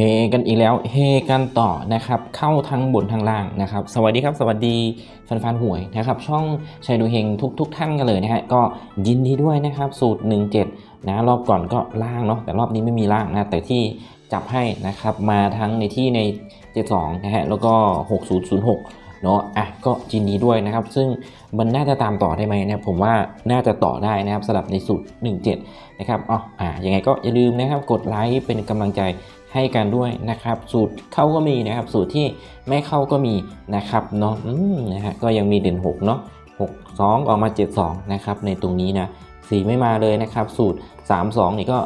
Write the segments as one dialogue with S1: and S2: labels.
S1: เฮกันอีกแล้วเฮกันต่อนะครับเข้าทั้งบนทั้งล่างนะครับ สวัสดีครับ สวัสดีแฟนๆหวยนะครับช่องชัยดูเฮงทุกทุกๆท่านกันเลยนะฮะก็ยินดีด้วยนะครับสูตร 17 นะรอบก่อนก็ล่างเนาะแต่รอบนี้ไม่มีล่างนะแต่ที่จับให้นะครับมาทั้งในที่ใน 72 นะฮะแล้วก็ 6006เนาะอะก็ยินดีด้วยนะครับ ซึ่งมันน่าจะตามต่อได้ไหมนะครับผมว่าน่าจะต่อได้นะครับสำหรับในสูตร 17 นะครับอ๋ออะยังไงก็อย่าลืมนะครับ กดไลค์เป็นกำลังใจ ให้กันด้วยนะครับ สูตรเข้าก็มีนะครับ สูตรที่ไม่เข้าก็มีนะครับเนาะนะฮะก็ยังมีเด่น6เนาะ6 2 ออกมา 7 2 นะครับ ในตรงนี้นะสีไม่มาเลยนะครับ สูตร 3 2 นี่ก็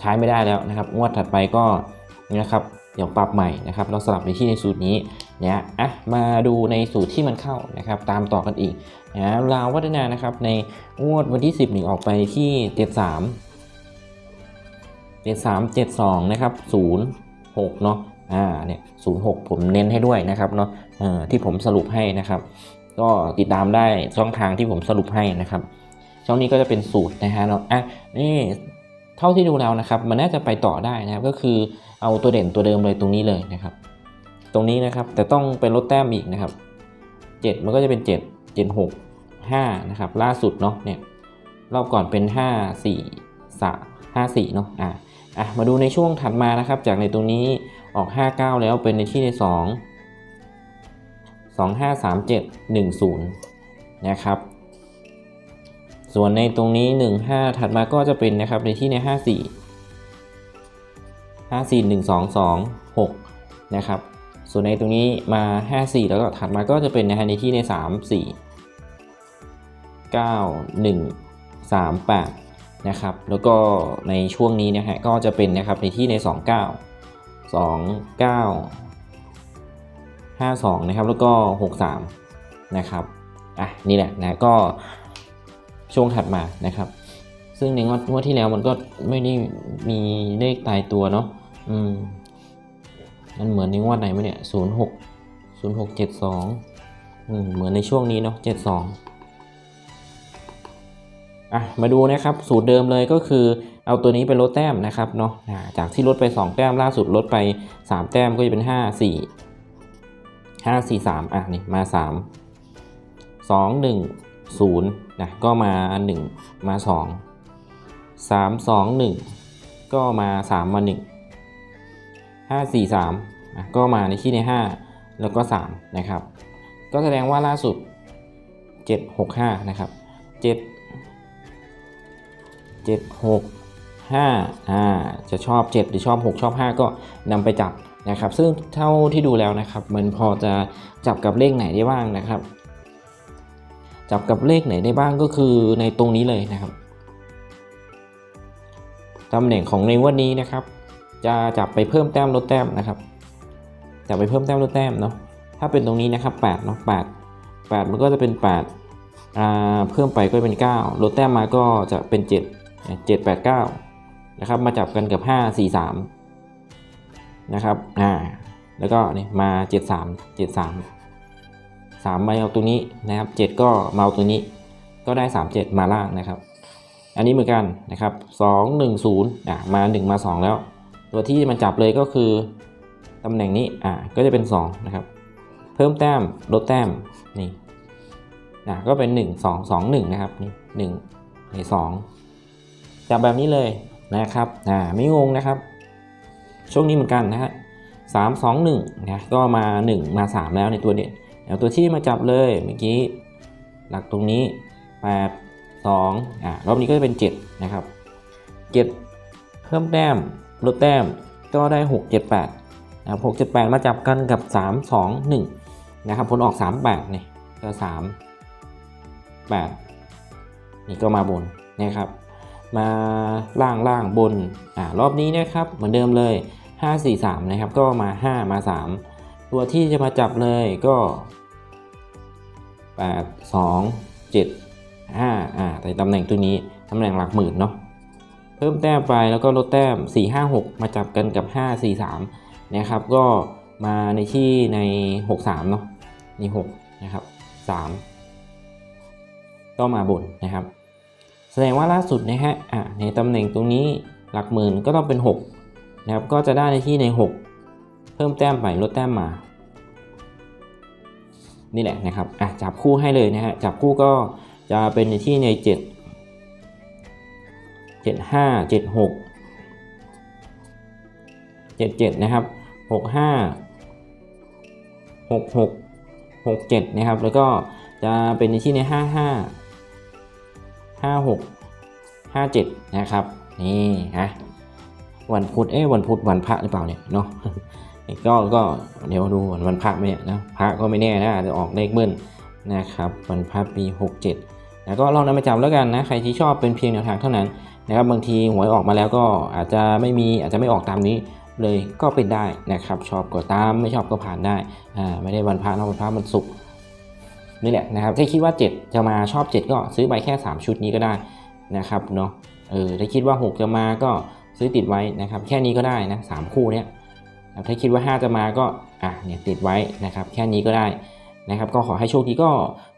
S1: ใช้ไม่ได้แล้วนะครับงวดถัดไปก็นะครับเดี๋ยวปรับใหม่นะครับ เราสลับในที่ในสูตรนี้เนะอะมาดูในสูตรที่มันเข้านะครับ ตามต่อกันอีกนะราววัฒนานะครับ ในงวดวันที่ 10นี่ออกไปที่ 73 73 72นะครับ06เนาะอ่าเนี่ย06ผมเน้นให้ด้วยนะครับเนาะเอ่อที่ผมสรุปให้นะครับ ก็ติดตามได้ช่องทางที่ผมสรุปให้นะครับ ช่องนี้ก็จะเป็นสูตรนะฮะเนาะอะนี่เท่าที่ดูแล้วนะครับ มันน่าจะไปต่อได้นะครับ ก็คือเอาตัวเด่นตัวเดิมเลยตรงนี้เลยนะครับ ตรงนี้นะครับแต่ต้องเป็นลดแต้มอีกนะครับ 7 มันก็จะเป็น 7 7 6 5นะครับล่าสุดเนาะเนี่ยรอบก่อนเป็น 5 4 3 5 4เนาะอะ อะมาดูในช่วงถัดมานะครับ จากในตรงนี้ออก 59 แล้วเป็นในที่ใน 2 2 5 3 7 1 0 นะครับ ส่วนในตรงนี้ 15 ถัดมาก็จะเป็นนะครับในที่ใน 54 54 1 2 2 6 นะครับ ส่วนในตรงนี้มา 54 แล้วก็ถัดมาก็จะเป็นนะฮะในที่ใน 3 4 9 1 3 8 นะครับ แล้วก็ในช่วงนี้นะฮะก็จะเป็นนะครับในที่ใน 29 29 52 นะครับ แล้วก็ 63 นะครับอะนี่แหละนะก็ช่วงถัดมานะครับ ซึ่งในงวดงวดที่แล้วมันก็ไม่ได้มีเลขตายตัวเนาะอืมมันเหมือนในงวดไหนไหมเนี่ย 06 0672อืมเหมือนในช่วงนี้เนาะ72 อะมาดูนะครับสูตรเดิมเลยก็คือเอาตัวนี้ไปลดแต้มนะครับเนาะจากที่ลดไป 2 แต้มล่าสุดลดไป 3 แต้มก็จะเป็น 5 4 5 4 3อะนี่มา 3 2 1 0นะก็มา 1 มา 2 3 2 1 ก็มา 3 มา 1 5 4 3อะก็มาในที่ใน 5 แล้วก็ 3 นะครับ ก็แสดงว่าล่าสุด 7 6 5 นะครับ 7 7 6 5อ่าจะชอบ7หรือชอบ6ชอบ5ก็นำไปจับนะครับ ซึ่งเท่าที่ดูแล้วนะครับ มันพอจะจับกับเลขไหนได้บ้างนะครับ จับกับเลขไหนได้บ้างก็คือในตรงนี้เลยนะครับตำแหน่งของในวันนี้นะครับ จะจับไปเพิ่มแต้มลดแต้มนะครับจับไปเพิ่มแต้มลดแต้มเนาะถ้าเป็นตรงนี้นะครับ8เนาะ8 8 มันก็จะเป็น8อ่าเพิ่มไปก็เป็น 9 ลดแต้มมาก็จะเป็น 7 7 8 9นะครับมาจับกันกับ 5 4 3นะครับอ่าแล้วก็นี่มา 7 3 7 3 3มาเอาตัวนี้นะครับ 7 ก็มาเอาตัวนี้ ก็ได้ 3 7 มาล่างนะครับ อันนี้เหมือนกันนะครับ 2 1 0อ่ามา 1 มา 2 แล้ว ตัวที่มันจับเลยก็คือตำแหน่งนี้อ่าก็จะเป็น 2 นะครับ เพิ่มแต้มลดแต้มนี่นะก็เป็น 1 2 2 1 นะครับนี่1ใน2 จับแบบนี้เลยนะครับอ่าไม่งงนะครับ ช่วงนี้เหมือนกันนะฮะสามสองหนึ่งนะก็มา 1 มา 3 แล้วในตัวเด่นเอาตัวที่มาจับเลยเมื่อกี้หลักตรงนี้ 8 2อ่ารอบนี้ก็จะเป็น 7 นะครับ 7 เพิ่มแต้มลดแต้มก็ได้ 6 7 8นะครับ6 7 8 มาจับกันกับ 3 2 1 นะครับผลออก 3 8นี่ก็ 3 8 นี่ก็มาบนนะครับ มาล่างล่างบนอ่ารอบนี้นะครับเหมือนเดิมเลย 5 4 3 นะครับ ก็มา 5 มา 3 ตัวที่จะมาจับเลยก็ 8 2 7 5อ่าแต่ตำแหน่งตัวนี้ตำแหน่งหลักหมื่นเนาะเพิ่มแต้มไปแล้วก็ลดแต้ม 4 5 6 มาจับกันกับ 5 4 3 นะครับ ก็มาในที่ใน 6 3 เนาะนี่6นะครับ 3 ก็มาบนนะครับ แสดงว่าล่าสุดนะฮะอะในตำแหน่งตรงนี้หลักหมื่นก็ต้องเป็น 6 นะครับ ก็จะได้ในที่ใน 6 เพิ่มแต้มไปลดแต้มมา นี่แหละนะครับอะจับคู่ให้เลยนะฮะจับคู่ก็จะเป็นในที่ในเจ็ดเจ็ดห้าเจ็ดหกเจ็ดเจ็ดนะครับหกห้าหกหกหกเจ็ดนะครับ แล้วก็จะเป็นในที่ในห้าห้าหกห้าเจ็ดนะครับ นี่ฮะวันพุธเอ้วันพุธวันพระหรือเปล่าเนี่ยเนาะก็ก็เดี๋ยวดูวันวันพระไหมเนี่ยนะพระก็ไม่แน่นะอาจจะออกเลขเบิ้ลนะครับวันพระปี 67แล้วก็ลองนำมาจับแล้วกันนะใครที่ชอบเป็นเพียงแนวทางเท่านั้นนะครับบางทีหวยออกมาแล้วก็อาจจะไม่มีอาจจะไม่ออกตามนี้เลยก็เป็นได้นะครับ ชอบก็ตามไม่ชอบก็ผ่านได้อ่าไม่ได้วันพระนะวันพระมันสุกร์ นี่แหละนะครับถ้าคิดว่า 7 จะมาชอบ 7 ก็ซื้อไปแค่ 3 ชุดนี้ก็ได้นะครับเนาะเออถ้าคิดว่า 6 จะมาก็ซื้อติดไว้นะครับแค่นี้ก็ได้นะสามคู่เนี้ยถ้าคิดว่า 5 จะมาก็อะเนี่ยติดไว้นะครับแค่นี้ก็ได้นะครับก็ขอให้โชคดีก็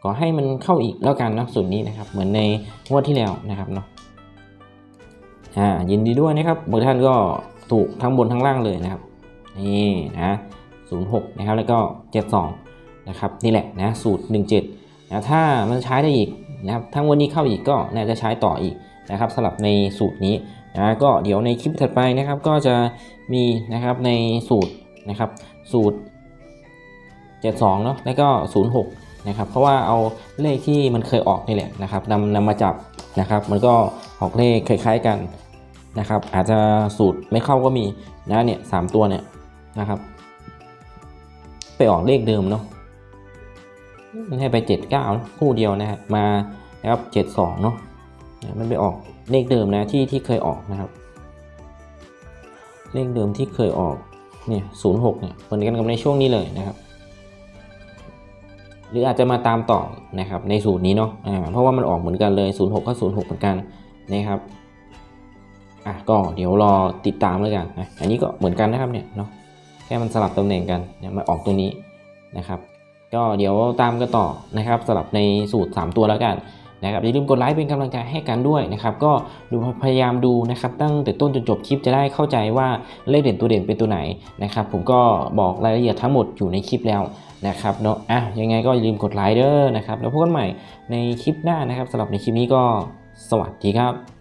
S1: ขอให้มันเข้าอีกแล้วกันนะส่วนนี้นะครับเหมือนในงวดที่แล้วนะครับเนาะอ่ายินดีด้วยนะครับบางท่านก็ถูกทั้งบนทั้งล่างเลยนะครับนี่นะ06นะครับแล้วก็ 72 นะครับนี่แหละนะสูตร 17นะถ้ามันใช้ได้อีกนะครับทั้งวันนี้เข้าอีกก็น่าจะใช้ต่ออีกนะครับสำหรับในสูตรนี้นะก็เดี๋ยวในคลิปถัดไปนะครับก็จะมีนะครับในสูตรนะครับสูตร 72เนาะแล้วก็ 06นะครับเพราะว่าเอาเลขที่มันเคยออกนี่แหละนะครับนำนำมาจับนะครับมันก็ออกเลขคล้าย ๆกันนะครับอาจจะสูตรไม่เข้าก็มีนะเนี่ยสามตัวเนี่ยนะครับไปออกเลขเดิมเนาะ ให้ไป 79เนอะคู่เดียวนะฮะมานะครับ72เนาะเนี่ยมันไปออกเลขเดิมนะที่ที่เคยออกนะครับ เลขเดิมที่เคยออกเนี่ยศูนย์หกเนี่ยเหมือนกันกับในช่วงนี้เลยนะครับ หรืออาจจะมาตามต่อนะครับในสูตรนี้เนาะอ่าเพราะว่ามันออกเหมือนกันเลย 06ก็06 เหมือนกันนะครับอะก็เดี๋ยวรอติดตามแล้วกันนะอันนี้ก็เหมือนกันนะครับเนี่ยเนาะแค่มันสลับตำแหน่งกันเนี่ยมาออกตัวนี้นะครับ ก็เดี๋ยวตามกันต่อนะครับสลับในสูตร 3 ตัวแล้วกันนะครับอย่าลืมกดไลค์เป็นกำลังใจให้กันด้วยนะครับก็ดูพยายามดูนะครับตั้งแต่ต้นจนจบคลิปจะได้เข้าใจว่าเลขเด่นตัวเด่นเป็นตัวไหนนะครับผมก็บอกรายละเอียดทั้งหมดอยู่ในคลิปแล้วนะครับเนาะอะยังไงก็อย่าลืมกดไลค์เด้อนะครับแล้วพบกันใหม่ในคลิปหน้านะครับสำหรับในคลิปนี้ก็สวัสดีครับ